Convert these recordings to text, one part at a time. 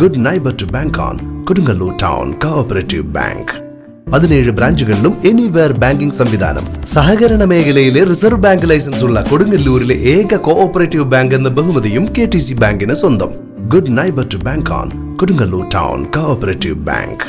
Good neighbour to bank on Kodungallur town cooperative bank പതിനേഴ് ബ്രാഞ്ചുകളിലും anywhere banking സംവിധാനം. സഹകരണ മേഖലയിലെ റിസർവ് ബാങ്ക് ലൈസൻസ് ഉള്ള കൊടുങ്ങല്ലൂരിലെ ഏക കോഓപ്പറേറ്റീവ് ബാങ്ക് എന്ന ബഹുമതിയും കെ ടി സി ബാങ്കിന് സ്വന്തം. Good neighbour to bank on Kodungallur town cooperative bank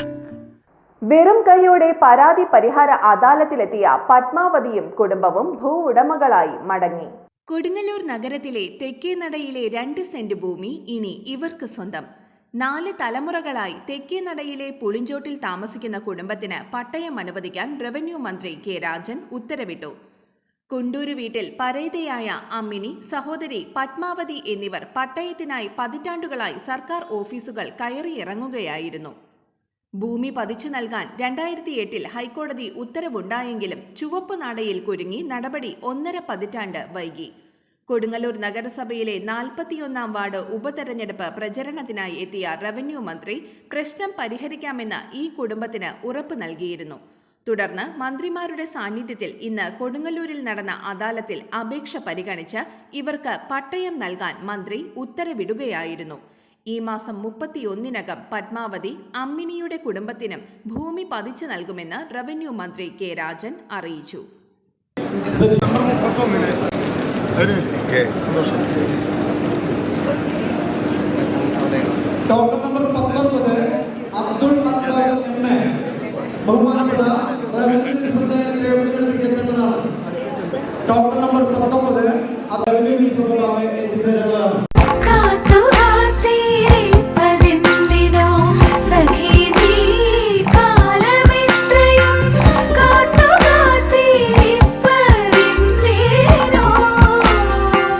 വെറും കൈയോടെ പരാതി പരിഹാര അദാലത്തിലെത്തിയ പത്മാവതിയും കുടുംബവും ഭൂ ഉടമകളായി മടങ്ങി. കൊടുങ്ങല്ലൂർ നഗരത്തിലെ തെക്കേനടയിലെ രണ്ട് സെന്റ് ഭൂമി ഇനി ഇവർക്ക് സ്വന്തം. നാല് തലമുറകളായി തെക്കേ നടയിലെ പുളിഞ്ചോട്ടിൽ താമസിക്കുന്ന കുടുംബത്തിന് പട്ടയം അനുവദിക്കാൻ റവന്യൂ മന്ത്രി കെ രാജൻ ഉത്തരവിട്ടു. കുണ്ടൂരു വീട്ടിൽ പരേതയായ അമ്മിനി സഹോദരി പത്മാവതി എന്നിവർ പട്ടയത്തിനായി പതിറ്റാണ്ടുകളായി സർക്കാർ ഓഫീസുകൾ കയറിയിറങ്ങുകയായിരുന്നു ഭൂമി പതിച്ചു നൽകാൻ രണ്ടായിരത്തി എട്ടിൽ ഹൈക്കോടതി ഉത്തരവുണ്ടായെങ്കിലും ചുവപ്പ് നാടയിൽ കുരുങ്ങി നടപടി ഒന്നര പതിറ്റാണ്ട് വൈകി. കൊടുങ്ങല്ലൂർ നഗരസഭയിലെ നാൽപ്പത്തിയൊന്നാം വാർഡ് ഉപതെരഞ്ഞെടുപ്പ് പ്രചരണത്തിനായി എത്തിയ റവന്യൂ മന്ത്രി പ്രശ്നം പരിഹരിക്കാമെന്ന് ഈ കുടുംബത്തിന് ഉറപ്പ് നൽകിയിരുന്നു. തുടർന്ന് മന്ത്രിമാരുടെ സാന്നിധ്യത്തിൽ ഇന്ന് കൊടുങ്ങല്ലൂരിൽ നടന്ന അദാലത്തിൽ അപേക്ഷ പരിഗണിച്ച് ഇവർക്ക് പട്ടയം നൽകാൻ മന്ത്രി ഉത്തരവിടുകയായിരുന്നു. ഈ മാസം മുപ്പത്തിയൊന്നിനകം പത്മാവതി അമ്മിനിയുടെ കുടുംബത്തിനും ഭൂമി പതിച്ചു നൽകുമെന്ന് റവന്യൂ മന്ത്രി കെ രാജൻ അറിയിച്ചു. ടോക്കൺ നമ്പർ പത്തൊൻപത് അബ്ദുൾ അക്ബർ എം എ. ബഹുമാനപ്പെട്ട റവന്യൂ മിനിസ്റ്ററുടെ ടേബിളിലേക്ക് ടോക്കൺ നമ്പർ പത്തൊമ്പത് റവന്യൂ മിനിസ്റ്ററുടെ എത്തിച്ചേരേണ്ടതാണ്.